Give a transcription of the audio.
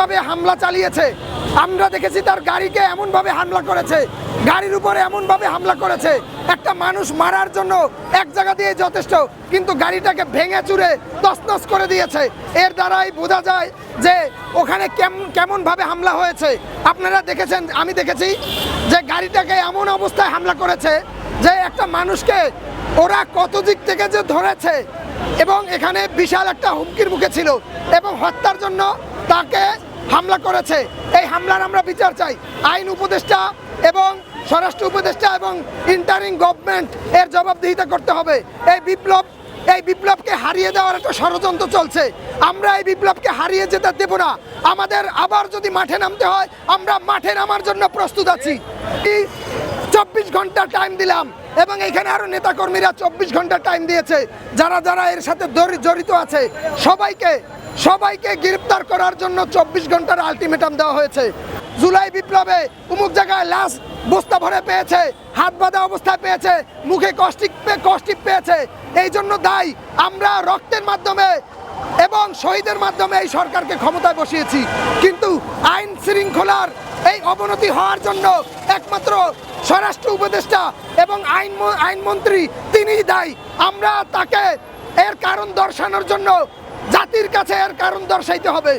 ভাবে হামলা চালিয়েছে। আমরা দেখেছি তার গাড়িকে এমন ভাবে হামলা করেছে। গাড়ির উপরে এমন ভাবে হামলা করেছে। একটা মানুষ মারার জন্য এক জায়গা দিয়ে যথেষ্ট, কিন্তু গাড়িটাকে ভেঙে চুরে তছনছ করে দিয়েছে। এর দ্বারাই বোঝা যায় যে ওখানে কেমন কেমন ভাবে হামলা হয়েছে। আপনারা দেখেছেন, আমি দেখেছি যে গাড়িটাকে এমন অবস্থায় হামলা করেছে যে একটা মানুষকে ওরা কত দিক থেকে যে ধরেছে এবং এখানে বিশাল একটা হুমকির মুখে ছিল এবং হত্যার জন্য তাকে হামলা করেছে। এই হামলার আমরা বিচার চাই। আইন উপদেষ্টা এবং স্বরাষ্ট্র উপদেষ্টা এবং ইন্টারিং গভর্নমেন্ট এর জবাবদিহিতা করতে হবে। এই বিপ্লব, এই বিপ্লবকে হারিয়ে দেওয়ার একটা ষড়যন্ত্র চলছে। আমরা এই বিপ্লবকে হারিয়ে যেতে দেব না। আমাদের আবার যদি মাঠে নামতে হয়, আমরা মাঠে নামার জন্য প্রস্তুত আছি। চব্বিশ ঘণ্টা টাইম দিলাম। এবং এখানে আরও নেতাকর্মীরা চব্বিশ ঘণ্টা টাইম দিয়েছে। যারা যারা এর সাথে জড়িত আছে, সবাইকে সবাইকে গ্রেপ্তার করার জন্য চব্বিশ ঘণ্টার আলটিমেটাম দেওয়া হয়েছে। জুলাই বিপ্লবে উমুক জায়গায় লাশ বস্তা ভরে পেয়েছে, হাত বাঁধা অবস্থায় পেয়েছে, মুখে কষ্টিক কষ্টিক পেয়েছে। এই জন্য দায়ী আমরা রক্তের মাধ্যমে এবং শহীদের মাধ্যমে এই সরকারকে ক্ষমতায় বসিয়েছি। কিন্তু আইন শৃঙ্খলার এই অবনতি হওয়ার জন্য একমাত্র স্বরাষ্ট্র উপদেষ্টা এবং আইন আইনমন্ত্রী তিনি দায়ী। আমরা তাকে এর কারণ দর্শানোর জন্য জাতির কাছে এর কারণ দর্শাইতে হবে।